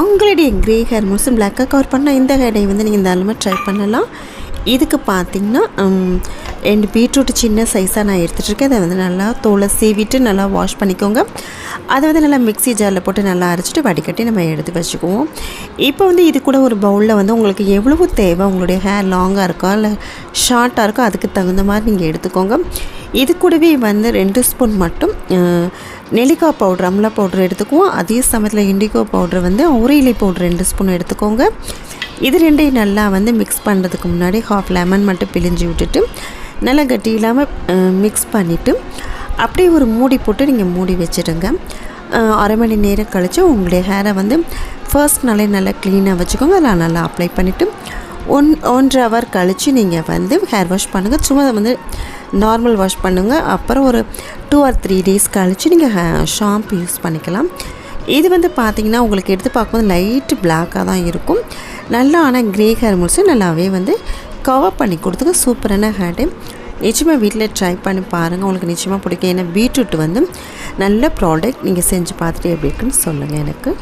உங்களுடைய grey hair முழுசும் பிளாக்காக கவர் பண்ணால் இந்த ஹேரை வந்து நீங்கள் தாராளமாக ட்ரை பண்ணலாம். இதுக்கு பார்த்தீங்கன்னா ரெண்டு பீட்ரூட் சின்ன சைஸாக நான் எடுத்துகிட்டு இருக்கேன். அதை வந்து நல்லா தோலை சீவிட்டு நல்லா வாஷ் பண்ணிக்கோங்க. அதை வந்து நல்லா மிக்ஸி ஜாரில் போட்டு நல்லா அரைச்சிட்டு வடிகட்டி நம்ம எடுத்து வச்சுக்குவோம். இப்போ வந்து இது கூட ஒரு பவுலில் வந்து உங்களுக்கு எவ்வளவு தேவை? உங்களுடைய ஹேர் லாங்காக இருக்கா? இல்லை ஷார்ட்டாக இருக்கோ? அதுக்கு தகுந்த மாதிரி நீங்கள் எடுத்துக்கோங்க. இது கூடவே வந்து ரெண்டு ஸ்பூன் மட்டும் நெல்லிக்காய் பவுட்ரு அம்லா பவுட்ரு எடுத்துக்குவோம். அதே சமயத்தில் இண்டிகோ பவுட்ரு வந்து உரையிலை பவுட்ரு ரெண்டு ஸ்பூன் எடுத்துக்கோங்க. இது ரெண்டையும் நல்லா வந்து மிக்ஸ் பண்ணுறதுக்கு முன்னாடி ஹாஃப் லெமன் மட்டும் பிழிஞ்சு விட்டுட்டு நல்லா கட்டி இல்லாமல் மிக்ஸ் பண்ணிவிட்டு அப்படியே ஒரு மூடி போட்டு நீங்கள் மூடி வச்சிடுங்க. அரை மணி நேரம் கழித்து உங்களுடைய ஹேரை வந்து ஃபர்ஸ்ட் நாளே நல்லா க்ளீனாக வச்சுக்கோங்க. அதில் நல்லா அப்ளை பண்ணிவிட்டு ஒன் ஒன்றரை ஹவர் கழித்து நீங்கள் வந்து ஹேர் வாஷ் பண்ணுங்கள் சும்மா வந்து நார்மல் வாஷ் பண்ணுங்கள் அப்புறம் ஒரு டூ ஆர் த்ரீ டேஸ் கழித்து நீங்கள் ஷாம்பு யூஸ் பண்ணிக்கலாம். இது வந்து பார்த்தீங்கன்னா உங்களுக்கு எடுத்து பார்க்கும்போது லைட்டு பிளாக்காக தான் இருக்கும். நல்லா ஆனால் க்ரே ஹேர் முழுசு நல்லாவே வந்து கவர் பண்ணி கொடுத்துக்க சூப்பரான ஹேர்டு நிச்சயமாக வீட்டில் ட்ரை பண்ணி பாருங்கள் உங்களுக்கு நிச்சயமாக பிடிக்கும். ஏன்னா பீட்ரூட் வந்து நல்ல ப்ராடக்ட் நீங்கள் செஞ்சு பார்த்துட்டு எப்படி இருக்குன்னு சொல்லுங்கள் எனக்கு.